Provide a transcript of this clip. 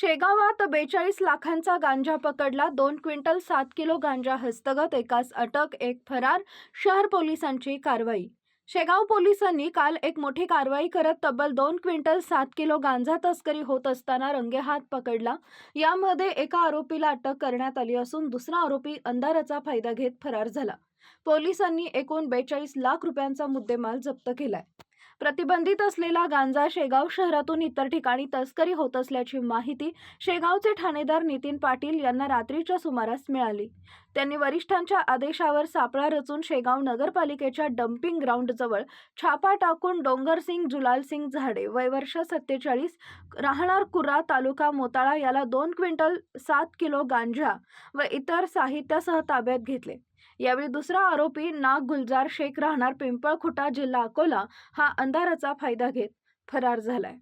शेगावात बेचाळीस लाखांचा गांजा पकडला. दोन क्विंटल सात किलो गांजा हस्तगत एकास अटक एक फरार शहर पोलिसांची कारवाई. शेगाव पोलिसांनी काल एक मोठी कारवाई करत तब्बल दोन क्विंटल सात किलो गांजा तस्करी होत असताना रंगेहात पकडला. यामध्ये एका आरोपीला अटक करण्यात आली असून दुसरा आरोपी अंधाराचा फायदा घेत फरार झाला. पोलिसांनी एकूण बेचाळीस लाख रुपयांचा मुद्देमाल जप्त केलाय. प्रतिबंधित असलेला गांजा शेगाव शहरातून इतर ठिकाणी तस्करी होत असल्याची माहिती शेगावचे ठाणेदार नितीन पाटील यांना रात्रीच्या सुमारास मिळाली. त्यांनी वरिष्ठांच्या आदेशावर सापळा रचून शेगाव नगरपालिकेच्या डम्पिंग ग्राउंडजवळ छापा टाकून डोंगरसिंग जुलालसिंग झाडे वय वर्ष सत्तेचाळीस राहणार कुरा तालुका मोताळा याला दोन क्विंटल सात किलो गांजा व इतर साहित्यासह ताब्यात घेतले. यावेळी दुसरा आरोपी नाग गुलजार शेख राहणार पिंपळखुटा जिल्हा अकोला हा अंधाराचा फायदा घेत फरार झालाय.